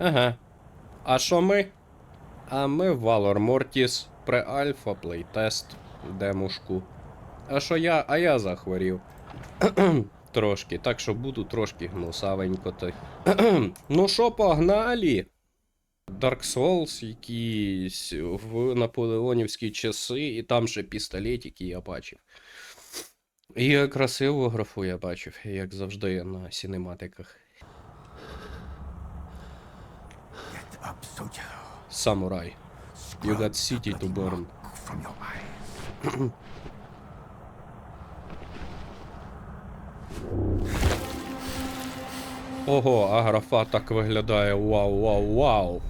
Ага. А що ми? А ми в Valor Mortis pre-альфа плейтест демушку. А що я? А я захворів. трошки, так що буду трошки гнусавенькоти. ну що, погнали? Dark Souls якісь в наполеонівські часи, і там ще пістолетики я бачив. І красиву графу я бачив, як завжди на сінематиках. Самурай. You got city to burn. Ого, а графа так виглядає. Вау, вау, вау.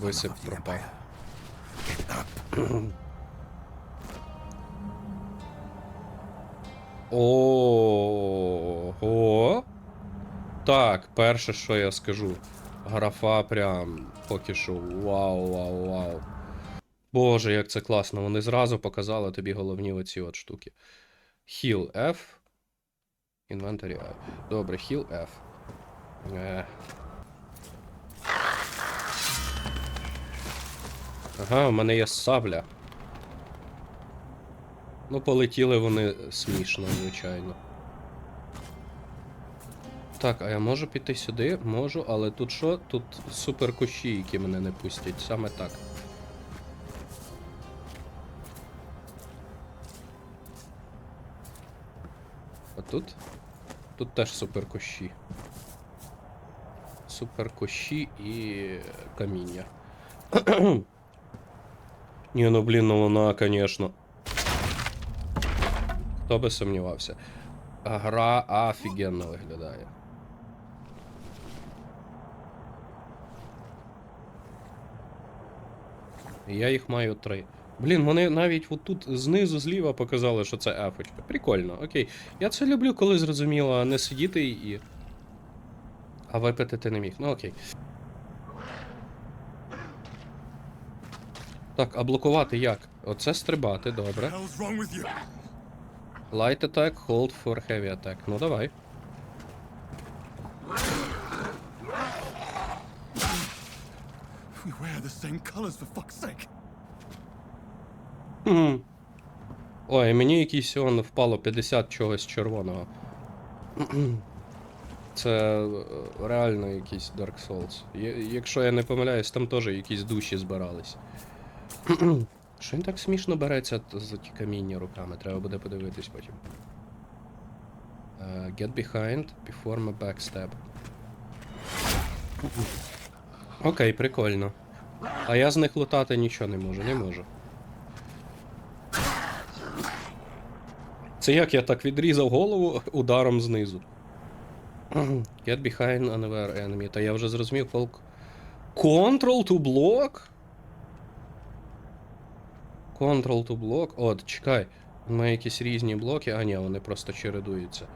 Висип пропав. Empire. Ого. Так, перше, що я скажу. Графа прям поки що. Вау, вау, вау. Боже, як це класно. Вони зразу показали тобі головні оці от штуки. Heal F. Inventory F. Добре, Heal F. Е. Ага, у мене є сабля. Ну, полетіли вони смішно, звичайно. Так, а я можу піти сюди? Можу, але тут що? Тут супер кущі, які мене не пустять. Саме так. А тут? Тут теж супер кущі. Супер кущі і каміння. Ні, ну блін, ну вона, конечно. Хто би сумнівався. Гра офігенно виглядає. Я їх маю три. Блін, вони навіть отут знизу зліва показали, що це ефочка. Прикольно, окей. Я це люблю, коли зрозуміло, не сидіти і. А випити ти не міг. Ну окей. Так, а блокувати як? Оце стрибати, добре. Light attack, hold for heavy attack. Ну давай. Wear the same colors for fuck's sake. Хм. Ой, мені якийсь он впало 50 чогось червоного. Це е, реально якийсь Dark Souls. Якщо я не помиляюсь, там теж якісь душі збирались. Що він так смішно береться за ті каміння руками? Треба буде подивитись потім. Е, get behind, perform a backstab. Окей, прикольно. А я з них лутати нічого не можу, не можу. Це як я так відрізав голову ударом знизу. Get behind another enemy. Та я вже зрозумів, полк. Control to block? Control to block. От, чекай. Він має якісь різні блоки. А ні, вони просто чередуються.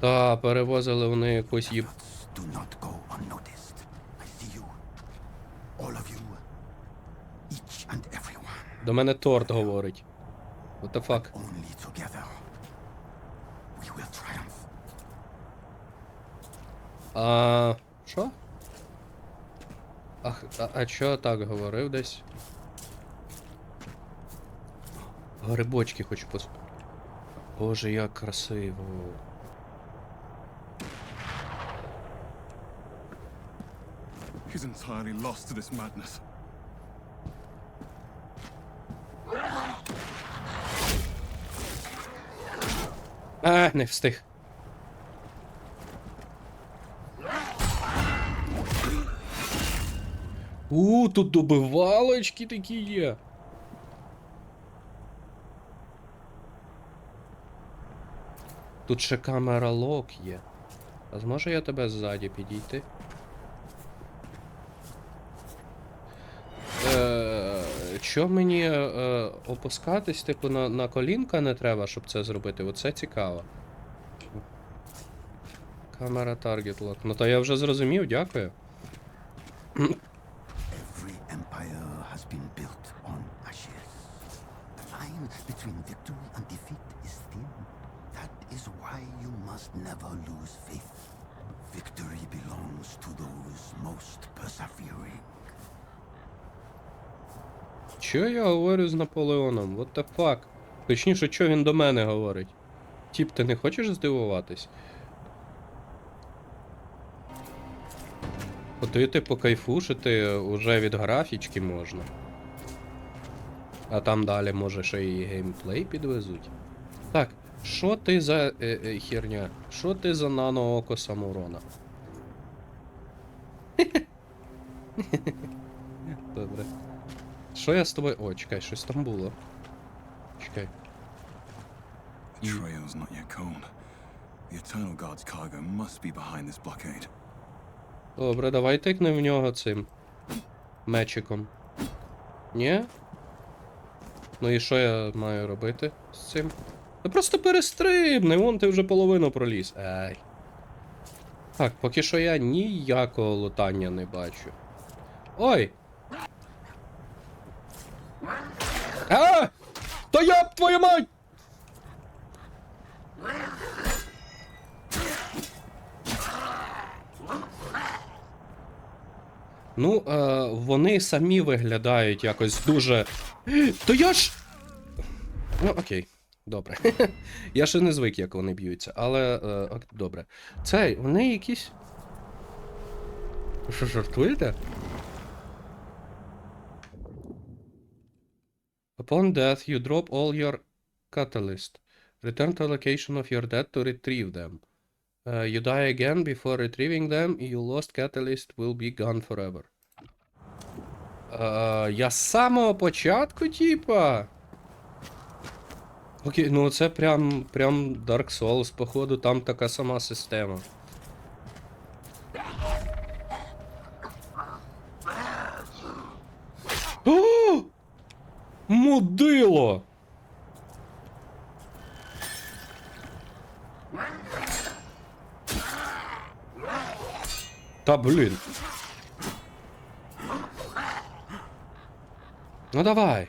Та, перевозили вони якусь їб. Do not go unnoticed. I see you. All of you. Each and every one. До мене торт говорить. What the fuck? Only together. We will triumph. А. Що? Ах, а, а чо так говорив десь? Грибочки хочу пос. Боже, як красиво. He's entirely lost to this madness. Не встиг. У, тут добивалочки такі є. Тут ще камера лок є. А зможу я тебе ззаді підійти? Е, Що мені е, опускатись, типу, на, на колінка не треба, щоб це зробити? Оце цікаво. Камера таргет лок. Ну то я вже зрозумів, дякую. The fuck? Точніше, що він до мене говорить? Тіп, ти не хочеш здивуватись? Ходити покайфушити уже від графічки можна. А там далі може ще і геймплей підвезуть. Так, що ти за е, е, херня? Що ти за нано-око Самурона? Добре. Що я з тобою. О, чекай, щось там було. Чекай. The trail's not yet cold. The Eternal Guard's cargo must be behind this blockade. Добре, давай тикни в нього цим мечиком. Ні? Ну і що я маю робити з цим? Та просто перестрибни, вон ти вже половину проліз. Ей. Так, поки що я ніякого лутання не бачу. Ой! А! Та я б твою мать! Ну, е, вони самі виглядають якось дуже. То я ж. Ну, окей, добре. я ще не звик, як вони б'ються, але. Е, добре. Цей, вони якісь. Що жартуєте? Upon death, you drop all your catalyst. Return to location of your dead to retrieve them. Uh, you die again before retrieving them, your lost catalyst will be gone forever. Uh, я з самого початку, типа. Окей, ну це прям, прям Dark Souls, походу, там така сама система. Мудило! Та блін. Ну давай.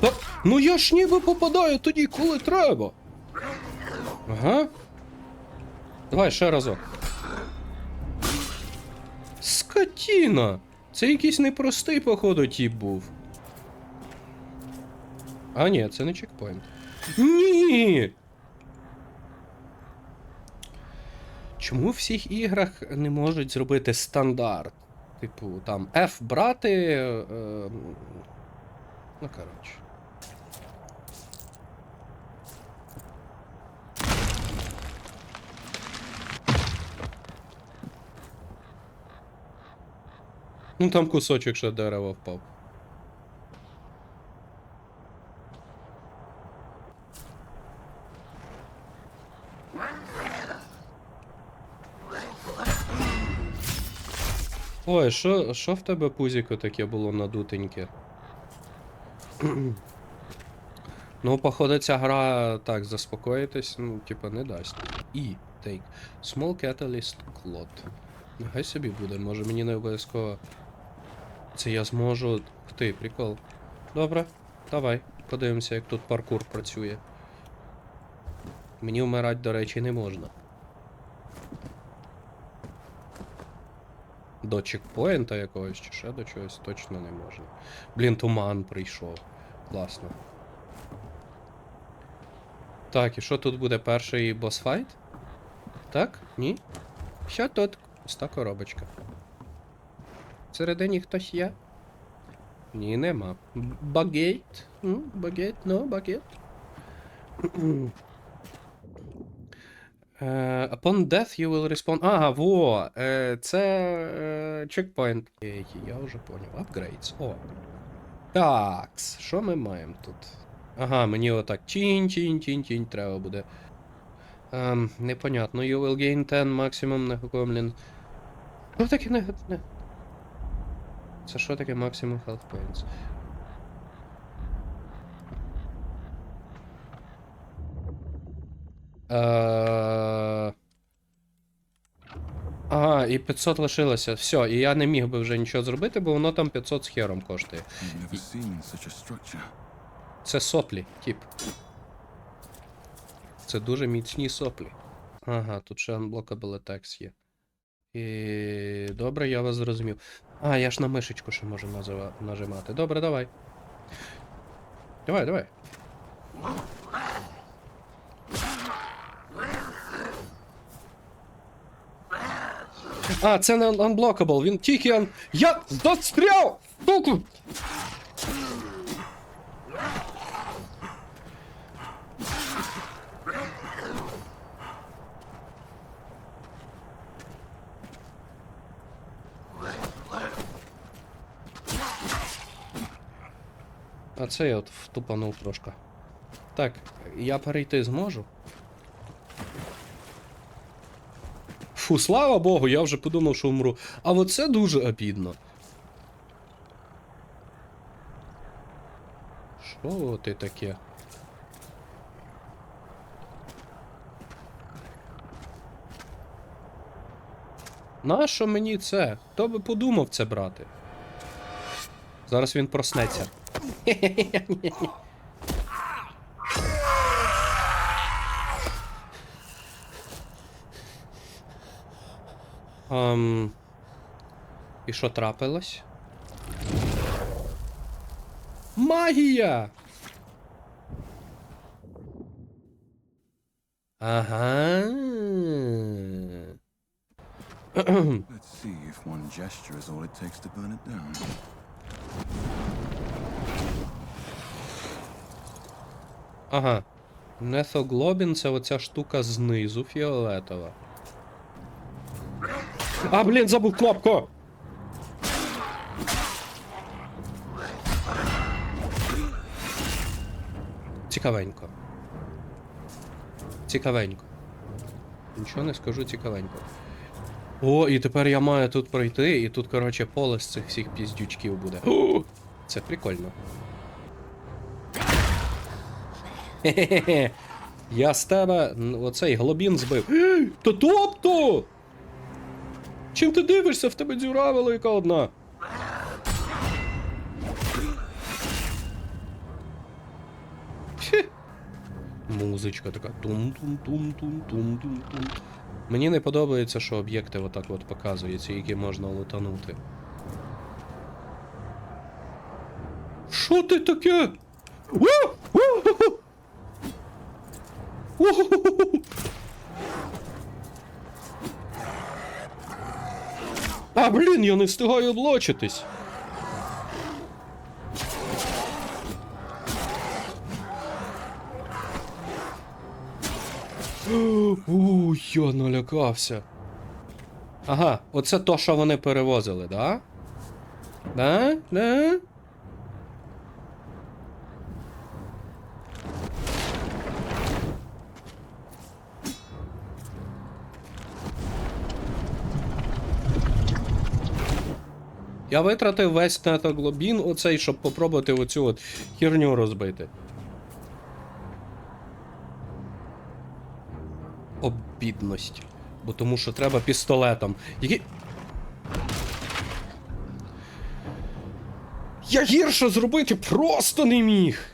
Та, ну я ж ніби попадаю тоді, коли треба. Ага. Давай ще разок. Скотіна! Це якийсь непростий, походу, тіп був. А, ні, це не чекпоінт. Ні! Чому в всіх іграх не можуть зробити стандарт? Типу, там F брати. Е, ну, коротше. Ну там кусочок ще дерева впав. Ой, що, що в тебе пузіко таке було надутеньке? ну, походу, ця гра так заспокоїтись, ну, типа, не дасть. І, take. Small Catalyst Clot. Нехай собі буде, може мені не обов'язково. Це я зможу. Ух ти, прикол. Добре, давай. Подивимося, як тут паркур працює. Мені вмирати, до речі, не можна. До чекпоінта якогось чи ще до чогось точно не можна. Блін, туман прийшов. Класно. Так, і що тут буде перший босфайт? Так? Ні? Що тут? Пуста коробочка. Всередині хтось є? Ні, нема. Багейт? Багейт? Ну, багейт. Е, Upon death you will respawn. Ага, во! е, Це е, чекпоінт. Окей, Я вже поняв. Upgrades. О. Такс. Що ми маємо тут? Ага, мені отак тінь-тінь-тінь-тінь треба буде. Ем, непонятно. You will gain 10 maximum накоплен. Що таке не... Це що таке maximum health points? Е... Ага, і 500 лишилося. Все, і я не міг би вже нічого зробити, бо воно там 500 з хером коштує. Це сотлі, тип. Це дуже міцні соплі. Ага, тут ще unblockable attacks є. І... Добре, я вас зрозумів. А, я ж на мишечку ще можу назива... нажимати. Добре, давай. Давай, давай. А, це не unblockable, він тільки он... Я застряв! Суку! А це я от втупанув трошки. Так, я перейти зможу. Фу, слава Богу, я вже подумав, що умру. А оце дуже обідно. Що ти таке? Нащо мені це? Хто би подумав це брати? Зараз він проснеться. Ам... І що трапилось? Магія! Ага. Let's see if one gesture is all it takes to burn it down. Ага. Нефоглобін це оця штука знизу фіолетова. А, блін, забув кнопку! Цікавенько. Цікавенько. Нічого не скажу цікавенько. О, і тепер я маю тут пройти, і тут, коротше, поле з цих всіх піздючків буде. О, це прикольно. Хе-хе-хе. Я з тебе оцей глобін збив. Та тобто! Чим ти дивишся? В тебе дзюра велика одна. Хе. Музичка така тум-тум-тум-тум-тум-тум-тум. Мені не подобається, що об'єкти отак от показуються, які можна лутанути. Що ти таке? О! А, блін, я не встигаю облочитись. У, я налякався. Ага, оце то, що вони перевозили, да? Да? Да? Я витратив весь нетоглобін оцей, щоб попробувати оцю от херню розбити. Обідність. Бо тому що треба пістолетом. Які... Я гірше зробити просто не міг.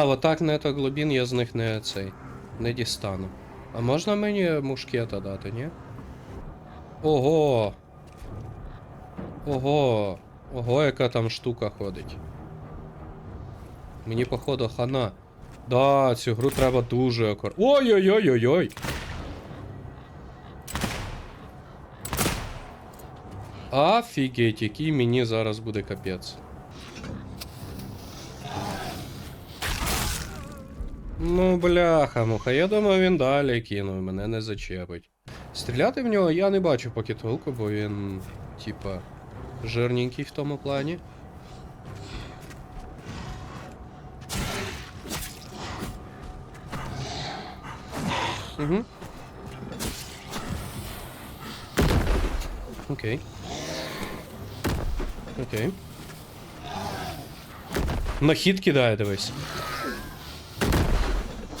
Ага, отак нетоглобін я з них не цей. Не дістану. А можна мені мушкета дати, ні? Ого. Ого. Ого, яка там штука ходить. Мені, походу, хана. Да, цю гру треба дуже акур... Ой-ой-ой-ой-ой. Офігеть, який мені зараз буде капець. Ну, бляха, муха, я думаю, він далі кинув, мене не зачепить. Стріляти в нього я не бачу поки толку, бо він, типа, жирненький в тому плані. Угу. Окей. Окей. На хід кидає, дивись.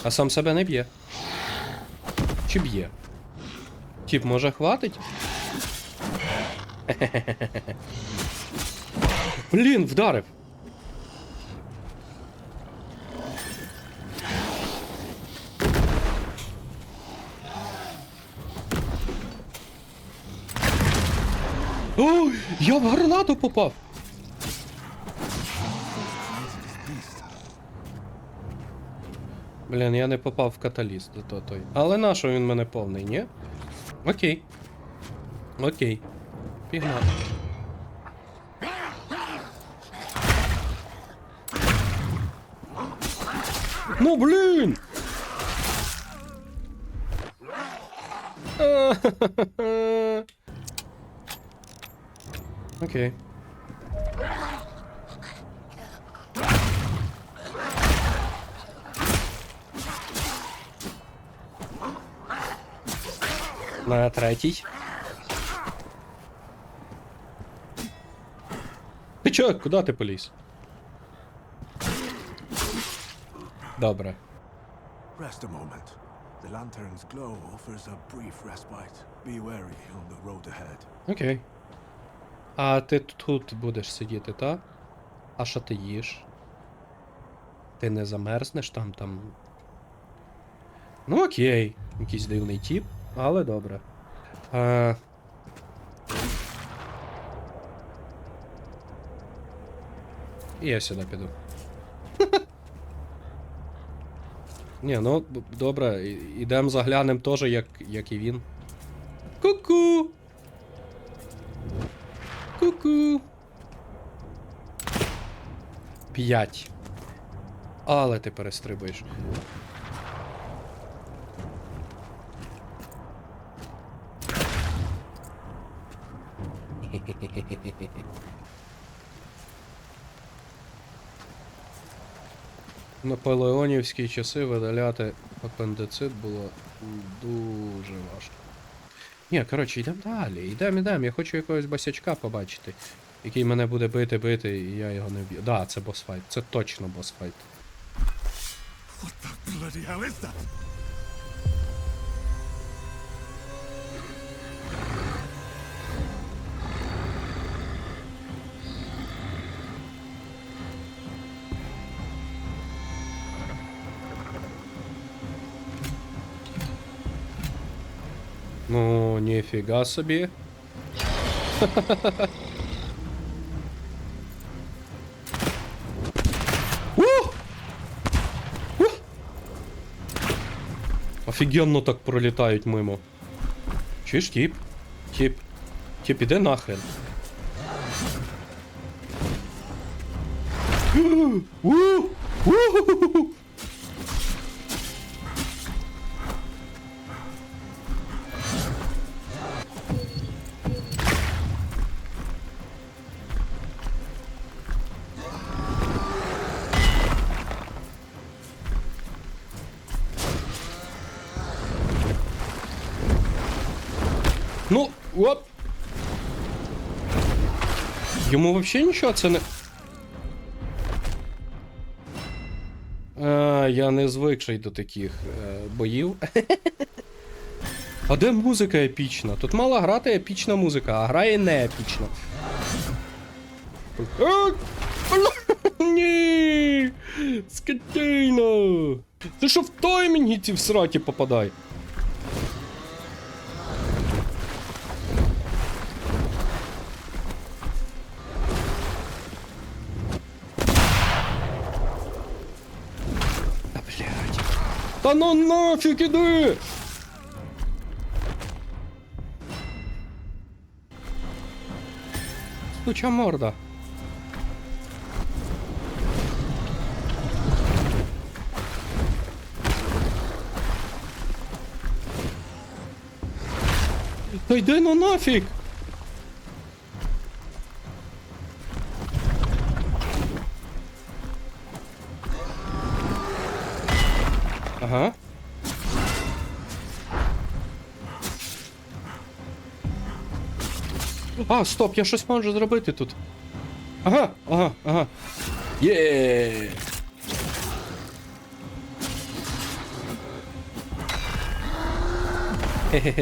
А сам себе не б'є. Чи б'є? Тіп, може хватить? Блін, вдарив. Ой, я в гранату попав. Блін, я не попав в каталіст до то той. Але на що він мене повний, ні? Окей. Окей. Пігнали. Ну блін! Окей. На третій. Ти чо, куди ти поліз? Добре. Rest a moment. The lantern's glow offers a brief respite. Be wary on the road ahead. Окей. А ти тут будеш сидіти, та? А що ти їш? Ти не замерзнеш там там. Ну окей. Якийсь дивний тіп, але добре. А... І я сюди піду. Ні, ну добре, і- ідем заглянем теж, як, як і він. Ку-ку! Ку-ку. П'ять. Але ти перестрибуєш. Наполеонівські часи видаляти апендицит було дуже важко. Ні, коротше, йдемо далі. Йдемо, йдемо. Я хочу якогось басячка побачити, який мене буде бити, бити, і я його не вб'ю. Да, це босфайт. Це точно босфайт. What the bloody hell is that? Ну, ніфіга собі. Ух! Ух! Офігенно так пролітають мимо. Чуєш, тіп? Тіп. Тіп, іди нахрен. Ух! Ух! Оп. Йому взагалі нічого це не. А, я не звикший до таких е, боїв. А де музика епічна? Тут мала грати епічна музика, а грає не епічна. Ні! Скотина! Ти що в таймінгі ці всраті попадай? Та ну нафіг іди! Суча морда. Та йди ну нафіг! Ага. А, стоп, я щось можу зробити тут. Ага, ага, ага. Є.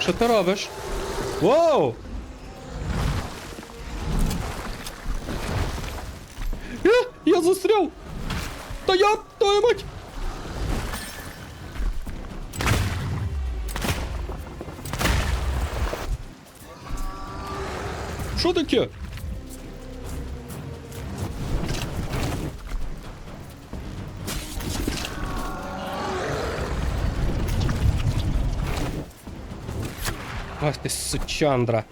Що ти робиш? Воу! Е, я застрял! Та я, твою мать! Що таке? Ах ти сучандра.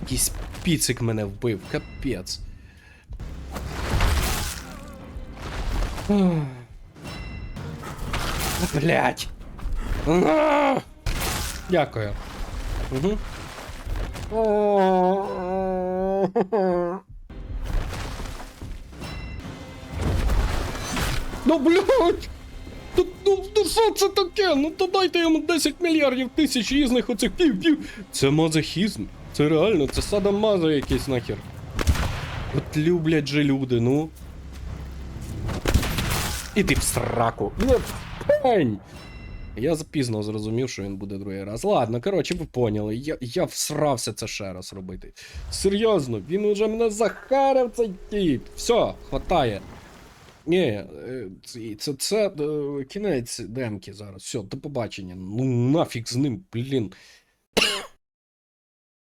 Якийсь піцик мене вбив, капець. Блять. Дякую. Угу. Ну блять! Ну, ну, ну що це таке? Ну то дайте йому 10 мільярдів тисяч різних оцих пів-пів. Це мазохізм. Це реально, це садомазо якийсь нахер. От люблять же люди, ну. Іди в сраку. Ну, пень! Я запізно зрозумів, що він буде другий раз. Ладно, коротше, ви поняли. Я, я всрався це ще раз робити. Серйозно, він уже мене захарив цей тіп. Все, хватає. Ні, е, це, це, це кінець демки зараз. Все, до побачення. Ну нафіг з ним, блін.